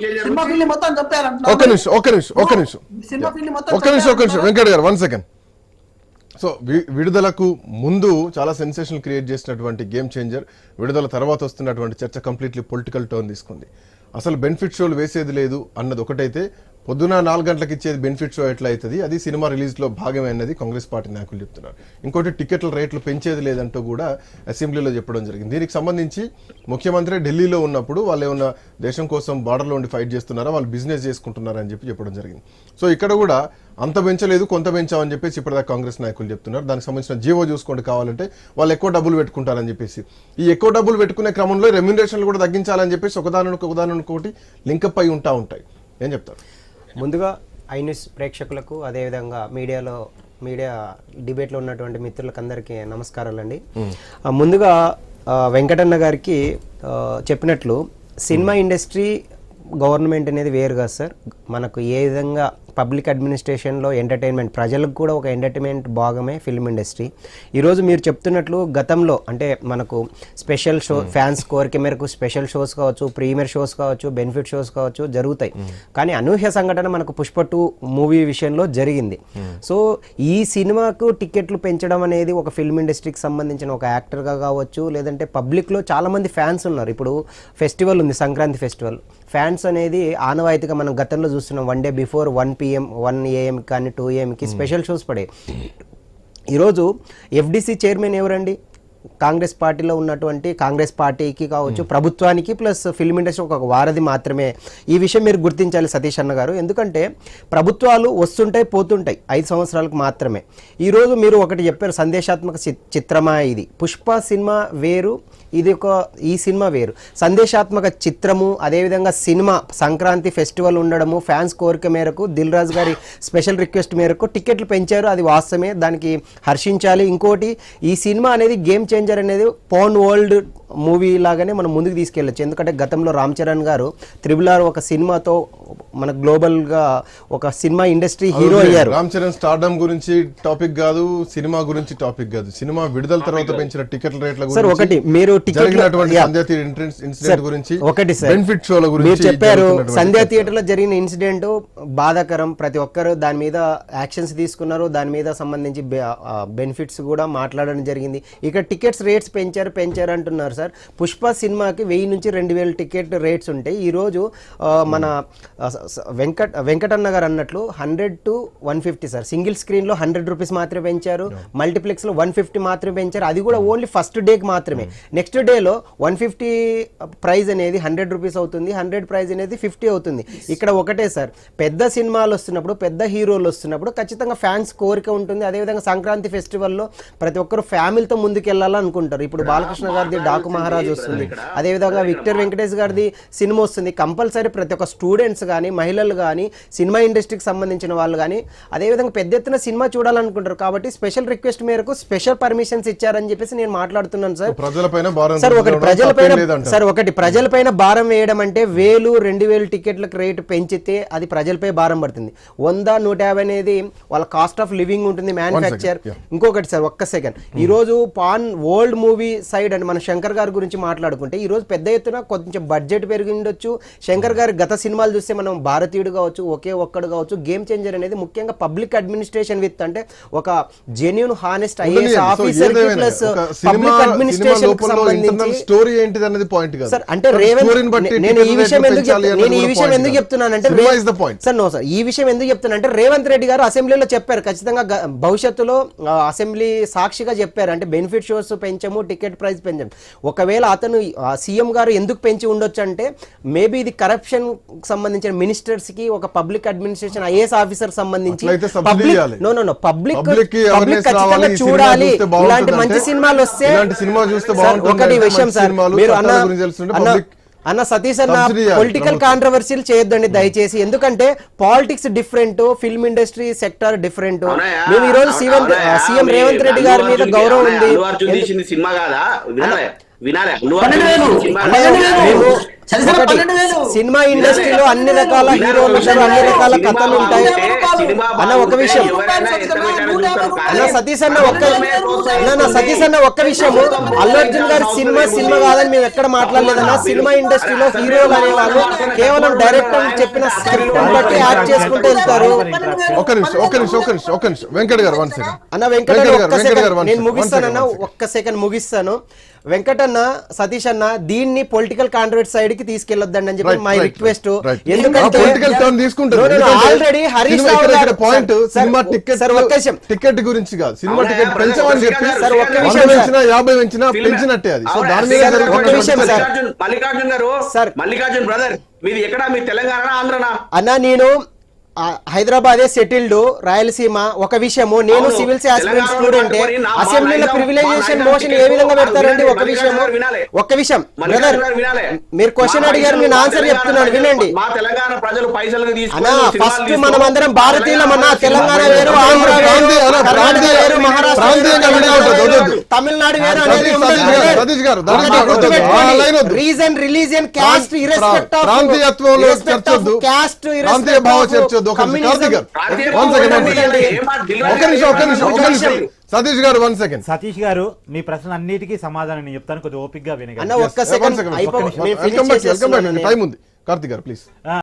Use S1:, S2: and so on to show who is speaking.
S1: Cinema field మొత్తం చంపారంటున్నారు.
S2: ఒక్క నిమిషం ఒక్క నిమిషం ఒక్క నిమిషం.
S1: సినిమా ఫీల్డ్ మొత్తం
S2: ఒక్క నిమిషం ఒక్క నిమిషం. వెంకట్ గారు వన్ సెకండ్ సో వి- విడుదలకు ముందు చాలా సెన్సేషన్ క్రియేట్ చేసినటువంటి గేమ్ చేంజర్ విడుదల తర్వాత వస్తున్నటువంటి చర్చ కంప్లీట్లీ పొలిటికల్ టర్న్ తీసుకుంది. అసలు బెనిఫిట్ షోలు వేసేది లేదు అన్నది ఒకటైతే పొద్దున నాలుగు గంటలకు ఇచ్చేది బెనిఫిట్ షో ఎట్లా అవుతుంది? అది సినిమా రిలీజ్లో భాగమే అన్నది కాంగ్రెస్ పార్టీ నాయకులు చెప్తున్నారు. ఇంకోటి టికెట్ల రేట్లు పెంచేది లేదంటూ కూడా అసెంబ్లీలో చెప్పడం జరిగింది. దీనికి సంబంధించి ముఖ్యమంత్రి ఢిల్లీలో ఉన్నప్పుడు వాళ్ళు ఏమన్నా దేశం కోసం బార్డర్లో ఉండి ఫైట్ చేస్తున్నారా? వాళ్ళు బిజినెస్ చేసుకుంటున్నారా అని చెప్పి చెప్పడం జరిగింది. సో ఇక్కడ కూడా అంత పెంచలేదు కొంత పెంచామని చెప్పేసి ఇప్పటిదాకా కాంగ్రెస్ నాయకులు చెప్తున్నారు. దానికి సంబంధించిన జీవో చూసుకోండి కావాలంటే వాళ్ళు ఎక్కువ డబ్బులు పెట్టుకుంటారని చెప్పేసి. ఈ ఎక్కువ డబ్బులు పెట్టుకునే క్రమంలో రెమ్యునరేషన్లు కూడా తగ్గించాలని చెప్పేసి ఒకదానికి ఒకదాని ఒకటి లింకప్ అయి ఉంటా ఉంటాయి. ఏం చెప్తారు?
S3: ముందుగా ఐ న్యూస్ ప్రేక్షకులకు అదేవిధంగా మీడియాలో మీడియా డిబేట్లో ఉన్నటువంటి మిత్రులకు అందరికీ నమస్కారాలండి ముందుగా వెంకటన్న గారికి చెప్పినట్లు సినిమా ఇండస్ట్రీ గవర్నమెంట్ అనేది వేరు కాదు సార్. మనకు ఏ విధంగా పబ్లిక్ అడ్మినిస్ట్రేషన్లో ఎంటర్టైన్మెంట్ ప్రజలకు కూడా ఒక ఎంటర్టైన్మెంట్ భాగమే ఫిల్మ్ ఇండస్ట్రీ. ఈరోజు మీరు చెప్తున్నట్లు గతంలో అంటే మనకు స్పెషల్ షో ఫ్యాన్స్ కోరిక మేరకు స్పెషల్ షోస్ కావచ్చు ప్రీమియర్ షోస్ కావచ్చు బెనిఫిట్ షోస్ కావచ్చు జరుగుతాయి. కానీ అనూహ్య సంఘటన మనకు పుష్ప టూ మూవీ విషయంలో జరిగింది. సో ఈ సినిమాకు టికెట్లు పెంచడం అనేది ఒక ఫిల్మ్ ఇండస్ట్రీకి సంబంధించిన ఒక యాక్టర్గా కావచ్చు లేదంటే పబ్లిక్లో చాలామంది ఫ్యాన్స్ ఉన్నారు. ఇప్పుడు ఫెస్టివల్ ఉంది సంక్రాంతి ఫెస్టివల్. ఫ్యాన్స్ అనేది ఆనవాయితీగా మనం గతంలో చూస్తున్నాం. One day before one PM one AM కానీ టూ ఏఎంకి స్పెషల్ షోస్ పడే. ఈరోజు ఎఫ్డిసి చైర్మన్ ఎవరండి? కాంగ్రెస్ పార్టీలో ఉన్నటువంటి కాంగ్రెస్ పార్టీకి కావచ్చు ప్రభుత్వానికి ప్లస్ ఫిల్మ్ ఇండస్ట్రీ ఒక వారధి మాత్రమే. ఈ విషయం మీరు గుర్తించాలి సతీష్ అన్న గారు. ఎందుకంటే ప్రభుత్వాలు వస్తుంటాయి పోతుంటాయి ఐదు సంవత్సరాలకు మాత్రమే. ఈరోజు మీరు ఒకటి చెప్పారు సందేశాత్మక చిత్రమా ఇది. పుష్ప సినిమా వేరు ఇది ఒక ఈ సినిమా వేరు. సందేశాత్మక చిత్రము అదేవిధంగా సినిమా సంక్రాంతి ఫెస్టివల్ ఉండడము ఫ్యాన్స్ కోరిక మేరకు దిల్ రాజు గారి స్పెషల్ రిక్వెస్ట్ మేరకు టికెట్లు పెంచారు. అది వాస్తవమే. దానికి హర్షించాలి. ఇంకోటి ఈ సినిమా అనేది గేమ్ చేంజర్ అనేది పోన్ వరల్డ్ మూవీ లాగానే మనం ముందుకు తీసుకెళ్ళచ్చు. ఎందుకంటే గతంలో రామ్ చరణ్ గారు త్రిబుల్ ఆర్ ఒక సినిమాతో మన గ్లోబల్గా ఒక సినిమా ఇండస్ట్రీ హీరో అయ్యారు.
S2: రామ్ చరణ్ స్టార్డమ్ గురించి టాపిక్ కాదు సినిమా గురించి టాపిక్ కాదు. సినిమా విడుదల తర్వాత పెంచిన టికెట్ల రేట్ల
S3: సార్ ఒకటి మీరు టికెట్
S2: జరిగినటువంటి సంధ్యా థియేటర్ ఇన్సిడెంట్ గురించి
S3: ఒకటి సార్.
S2: బెనిఫిట్ షోల
S3: మీరు
S2: గురించి
S3: చెప్పారు
S2: జరుగుతున్నటువంటి
S3: సంధ్యా థియేటర్లో జరిగిన ఇన్సిడెంట్ బాధాకరం. ప్రతి ఒక్కరు దాని మీద యాక్షన్స్ తీసుకున్నారు. దాని మీద సంబంధించి బెనిఫిట్స్ కూడా మాట్లాడడం జరిగింది. ఇక టికెట్స్ రేట్స్ పెంచారు పెంచారు అంటున్నారు సార్. పుష్ప సినిమాకి వెయ్యి నుంచి రెండు వేల టికెట్ రేట్స్ ఉంటాయి. ఈ రోజు ఆ, మన వెంకట్ వెంకటన్న గారు అన్నట్లు hundred to one fifty sir. Single స్క్రీన్లో హండ్రెడ్ రూపీస్ మాత్రమే పెంచారు. మల్టీప్లెక్స్లో వన్ ఫిఫ్టీ మాత్రమే పెంచారు. అది కూడా ఓన్లీ ఫస్ట్ డేకి మాత్రమే. నెక్స్ట్ డేలో వన్ ఫిఫ్టీ ప్రైజ్ అనేది హండ్రెడ్ రూపీస్ అవుతుంది. హండ్రెడ్ ప్రైజ్ అనేది ఫిఫ్టీ అవుతుంది. ఇక్కడ ఒకటే సార్. పెద్ద సినిమాలు వస్తున్నప్పుడు పెద్ద హీరోలు వస్తున్నప్పుడు ఖచ్చితంగా ఫ్యాన్స్ కోరిక ఉంటుంది. అదేవిధంగా సంక్రాంతి ఫెస్టివల్లో ప్రతి ఒక్కరు ఫ్యామిలీతో ముందుకు వెళ్ళాలనుకుంటారు ఇప్పుడు బాలకృష్ణ గారిది డాకు మహారాజ్ వస్తుంది. అదేవిధంగా విక్టర్ వెంకటేష్ గారిది సినిమా వస్తుంది. కంపల్సరీ ప్రతి ఒక్క స్టూడెంట్స్ కానీ మహిళలు కానీ సినిమా ఇండస్ట్రీకి సంబంధించిన వాళ్ళు కానీ అదేవిధంగా పెద్ద ఎత్తున సినిమా చూడాలనుకుంటారు. కాబట్టి స్పెషల్ రిక్వెస్ట్ మేరకు స్పెషల్ పర్మిషన్స్ ఇచ్చారని చెప్పేసి నేను మాట్లాడుతున్నాను సార్.
S2: ప్రజలపైన భారం
S3: సార్ ఒకటి ప్రజలపైన. సార్ ఒకటి ప్రజలపైన భారం వేయడం అంటే వేలు రెండు వేలు టికెట్లకు రేటు పెంచితే అది ప్రజలపై భారం పడుతుంది. వంద నూట యాభై అనేది వాళ్ళ కాస్ట్ ఆఫ్ లివింగ్ ఉంటుంది మ్యానుఫ్యాక్చర్. ఇంకొకటి సార్ ఒక్క సెకండ్. ఈ రోజు pan world movie side and మన శంకర్ గారి గురించి మాట్లాడుకుంటే ఈ రోజు పెద్ద ఎత్తున కొంచెం బడ్జెట్ పెరిగి ఉండొచ్చు శంకర్ గారి గత సినిమాలు చూస్తే మనం భారతీయుడు కావచ్చు ఒకే ఒక్కడు కావచ్చు గేమ్ చేంజర్ అనేది ముఖ్యంగా పబ్లిక్ అడ్మినిస్ట్రేషన్ విత్ అంటే ఒక genuine honest IAS officer plus public administration
S2: story ఏంటిది అనేది పాయింట్ కాదు.
S3: సార్ అంటే రేవంత్ నేను ఈ విషయం ఎందుకు నేను ఈ విషయం ఎందుకు. చెప్తున్నానంటే. సార్ నో సార్ ఈ విషయం ఎందుకు చెప్తున్నానంటే రేవంత్ రెడ్డి గారు అసెంబ్లీలో చెప్పారు. ఖచ్చితంగా భవిష్యత్తులో అసెంబ్లీ సాక్షిగా చెప్పారు. అంటే బెనిఫిట్ షోస్ పెంచము టికెట్ ప్రైస్ పెంచము. ఒకవేళ అతను సీఎం గారు ఎందుకు పెంచి ఉండొచ్చు అంటే మేబీ ఇది కరప్షన్ సంబంధించిన మినిస్టర్స్కి ఒక పబ్లిక్ అడ్మినిస్ట్రేషన్ ఐఏఎస్ ఆఫీసర్ సంబంధించి public. No no no public చూడాలి. ఇలాంటి మంచి సినిమాలు వస్తే
S2: ఇలాంటి సినిమా చూస్తే
S3: ఒకటి విషయం సార్ మీరు అన్న అన్న- సతీష్ అన్న పొలిటికల్. కాంట్రవర్సీలు చేయొద్దండి దయచేసి. ఎందుకంటే politics different film industry sector different మేము ఈ రోజు సీఎం రేవంత్ రెడ్డి గారి మీద గౌరవం ఉంది.
S4: సినిమా కాదా? వినాలే. సినిమా
S3: ఇండస్ట్రీలో అన్ని రకాల హీరోలు అన్ని రకాల కథలు ఉంటాయి. అన్న ఒక విషయం. అన్న సతీష్ అన్న ఒక్క అన్న నా సతీష్ అన్న ఒక్క విషయము. అల్లు అర్జున్ గారి సినిమా సినిమా కాదని మేము ఎక్కడ మాట్లాడలేదన్న సినిమా ఇండస్ట్రీలో హీరోలు అనేవాళ్ళు కేవలం డైరెక్టర్ చెప్పిన స్క్రిప్ట్ బట్టి యాక్ట్ చేసుకుంటూ వెళ్తారు.
S2: ఒక్క నిమిషం ఒక్క నిమిషం ఒక్క నిమిషం ఒక్క నిమిషం. వెంకట్ గారు వన్ సెకండ్
S3: అన్న వెంకట
S2: గారు,
S3: నేను ముగిస్తానన్న. ఒక్క సెకండ్ ముగిస్తాను. వెంకటన్న సతీష్ అన్న దీన్ని పొలిటికల్ కాంట్రవర్ట్ సైడ్కి తీసుకెళ్ళొద్దండి అని చెప్పి మై రిక్వెస్ట్. ఎందుకంటే already Harish Rao sir,
S2: cinema ticket ticket గురించి కాదు. సినిమా టికెట్ పెంచమని చెప్పి పెంచినా యాభై పెంచినా పెంచినట్టే అది. సో దాని మీద.
S4: మల్లికార్జున్ గారు
S3: సార్.
S4: మల్లికార్జున్ బ్రదర్ మీది ఎక్కడ? మీ తెలంగాణ ఆంధ్రనా?
S3: అన్న నేను హైదరాబాదే సెటిల్డ్ రాయలసీమ ఒక విషయము. నేను. సివిల్స్ ఆస్పిరెంట్ స్టూడెంట్ అసెంబ్లీలో ప్రివిలైజేషన్ మోషన్ ఏ విధంగా పెడతారండి ఒక విషయం. ఒక్క విషయం బ్రదర్. మీరు క్వశ్చన్ అడిగారు నేను ఆన్సర్ చెప్తున్నాను. వినండి.
S4: మా తెలంగాణ ప్రజలు పైసలు తీసుకొని
S3: అన్నా
S4: సినిమాలు
S3: ఫస్ట్ మనం అందరం భారతీయులం అన్నా
S4: తెలంగాణ
S3: వేరు ఆంధ్ర వేరు మహారాష్ట్ర తమిళనాడు వేరు అనేది. Reason religion caste irrespective of. Caste
S2: భావ వద్దు. ఒక కార్తీక్ గారు. ఒక్క నిమిషం సతీష్ గారు వన్ సెకండ్.
S5: సతీష్ గారు మీ ప్రశ్న అన్నిటికీ సమాధానం నేను చెప్తాను కొద్దిగా
S3: ఓపిక్గా
S2: బ్యాక్ టైం ఉంది. కార్తీక్ గారు ప్లీజ్.